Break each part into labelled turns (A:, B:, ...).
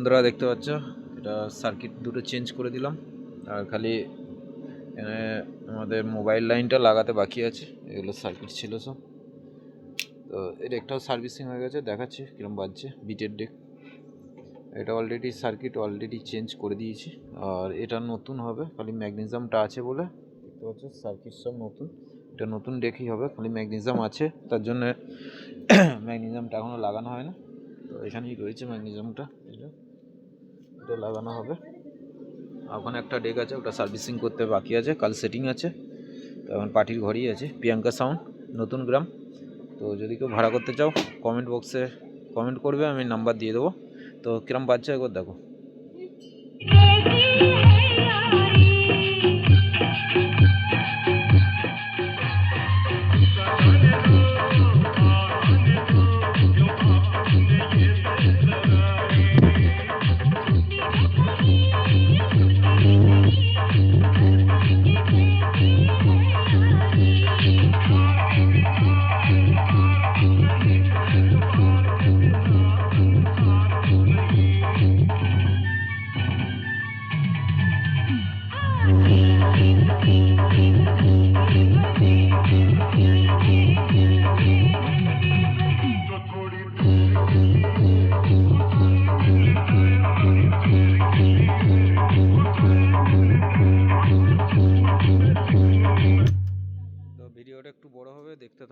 A: বন্ধুরা দেখতে পাচ্ছ, এটা সার্কিট দুটো চেঞ্জ করে দিলাম। আর খালি, এখানে আমাদের মোবাইল লাইনটা লাগাতে বাকি আছে, এগুলো সার্কিট ছিল সব। তো এর একটাও সার্ভিসিং হয়ে গেছে, দেখাচ্ছি কিরম বাজছে বিটের ডেক এটা অলরেডি সার্কিট অলরেডি চেঞ্জ করে দিয়েছি, আর এটা নতুন হবে, খালি ম্যাগনেজিয়ামটা আছে বলে। দেখতে পাচ্ছ সার্কিট সব নতুন, এটা নতুন ডেকই হবে, খালি ম্যাগনেজিয়াম আছে, তার জন্য ম্যাগনেজিয়ামটা এখনও লাগানো হয় না। তো এখানেই রয়েছে ম্যাগনেজিয়ামটা এটা লাগানো হবে। ওখানে একটা ডেক আছে, ওটা সার্ভিসিং করতে বাকি আছে, কাল সেটিং আছে। তো এখন পার্টির ঘরই আছে, প্রিয়াঙ্কা সাউন্ড, নতুন গ্রাম। তো যদি কেউ ভাড়া করতে চাও কমেন্ট বক্সে কমেন্ট করবে, আমি নাম্বার দিয়ে দেবো। তো কিরম বাচ্চা একবার দেখো।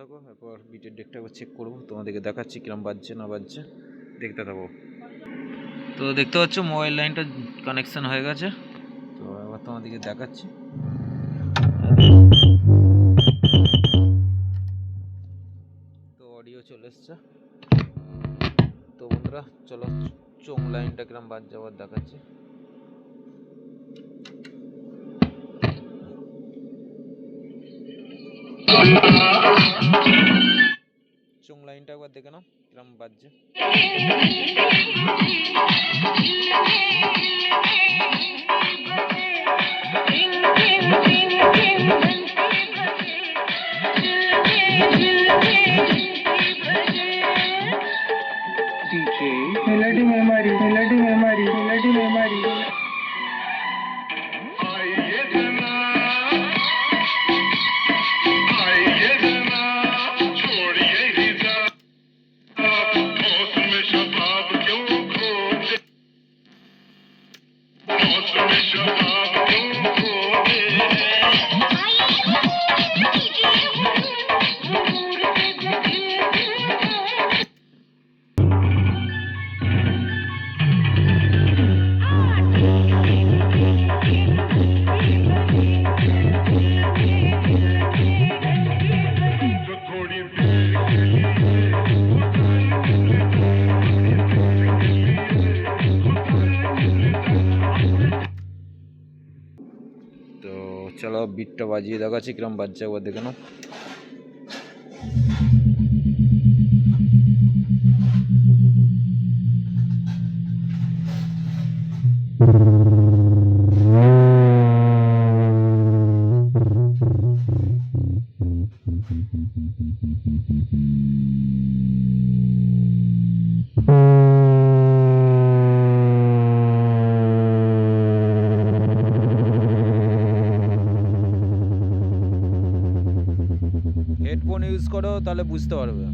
A: থাকো, এরপর বিটের ডেকটা একবার চেক করব, তোমাদেরকে দেখাচ্ছি কিরম বাজছে, না বাজছে। দেখতে থাকো। তো দেখতে পাচ্ছ মোবাইল লাইনটা কানেকশন হয়ে গেছে। তো এবার তোমাদেরকে দেখাচ্ছি। তো অডিও চলে এসছে। তো বন্ধুরা, চলো চোং লাইনটা কিরম বাজছে, আবার দেখাচ্ছি। চোং লাইনটা একবার দেখে নাও কিরম বাজছে। তো চলো বিটটা বাজিয়ে দেখাচ্ছি কিরম বাজছে একবার দেখে নাও। ইউজ করো তাহলে বুঝতে পারবে।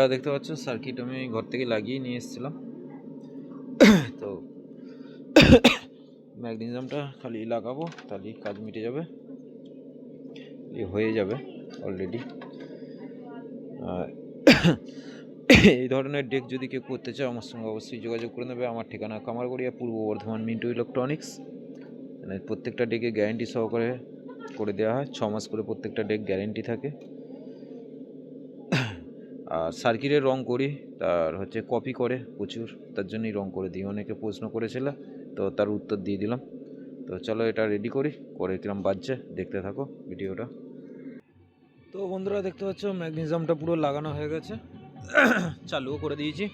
A: এটা দেখতে পাচ্ছ সার্কিট আমি ঘর থেকে লাগিয়ে নিয়ে এসেছিলাম। তো ম্যাগনেজিয়ামটা খালি লাগাবো তাহলেই কাজ মিটে যাবে। হয়ে যাবে অলরেডি এই ধরনের ডেক যদি কেউ করতে চায়, আমার সঙ্গে অবশ্যই যোগাযোগ করে নেবে। আমার ঠিকানা কামারগড়িয়া, পূর্ব বর্ধমান, মিন্টু ইলেকট্রনিক্স মানে প্রত্যেকটা ডেকে গ্যারেন্টি সহকারে করে দেওয়া হয়। ছ মাস করে প্রত্যেকটা ডেক গ্যারেন্টি থাকে। আর সার্কিটের রং করি, তার হচ্ছে কপি করে প্রচুর, তার জন্যই রং করে দিই। অনেকে প্রশ্ন করেছিল, তো তার উত্তর দিয়ে দিলাম। তো চলো এটা রেডি করি করে কিরম বাজছে, দেখতে থাকো ভিডিওটা। তো বন্ধুরা দেখতে পাচ্ছ ম্যাগনেজিয়ামটা পুরো লাগানো হয়ে গেছে। চালুও করে দিয়েছি।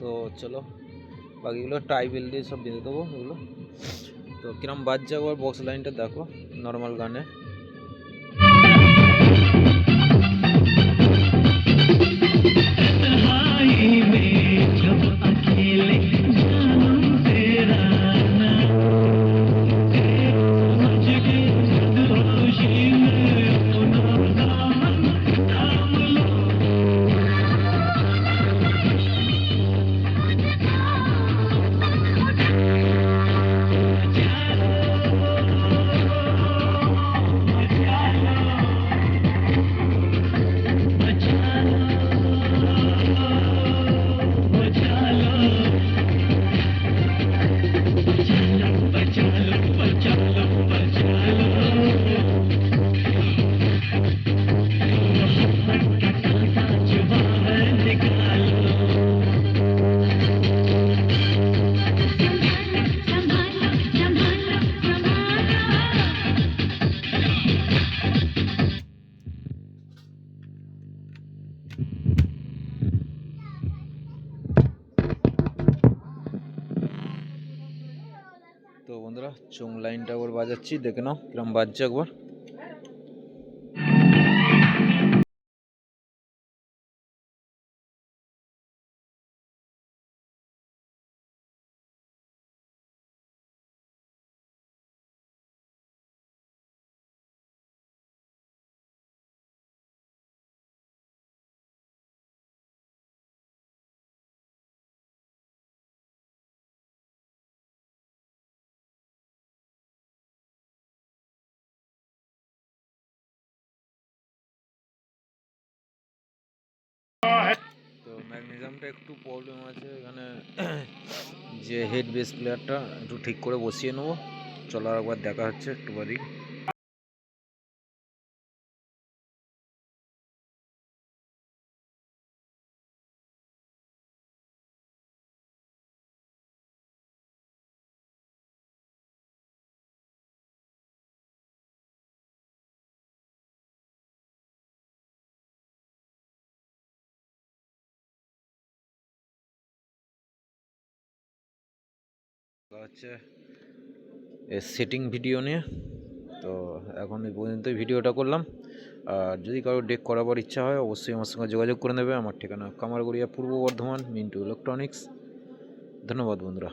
A: তো চলো, বাকিগুলো টাই টাইবেল দিয়ে সব বেঁধে দেবো এগুলো। তো কিরম বাজছে, একবার বক্স লাইনটা দেখো নর্মাল গানে। বন্ধুরা চোং লাইনটা একবার বাজাচ্ছি দেখে নাও কিরম বাজছে একবার। ম্যাগনেজিয়ামটা একটু প্রবলেম আছে, এখানে যে হেড বেস প্লেয়ারটা একটু ঠিক করে বসিয়ে নেব। চলো একবার দেখা হচ্ছে একটু বাদই। হচ্ছে সেটিং ভিডিও নিয়ে। তো এখন এই পর্যন্তই ভিডিওটা করলাম। আর যদি কারও ডেক করাবার ইচ্ছা হয়, অবশ্যই আমার সঙ্গে যোগাযোগ করে নেবে। আমার ঠিকানা কামারগড়িয়া পূর্ব বর্ধমান, মিন্টু ইলেকট্রনিক্স ধন্যবাদ বন্ধুরা।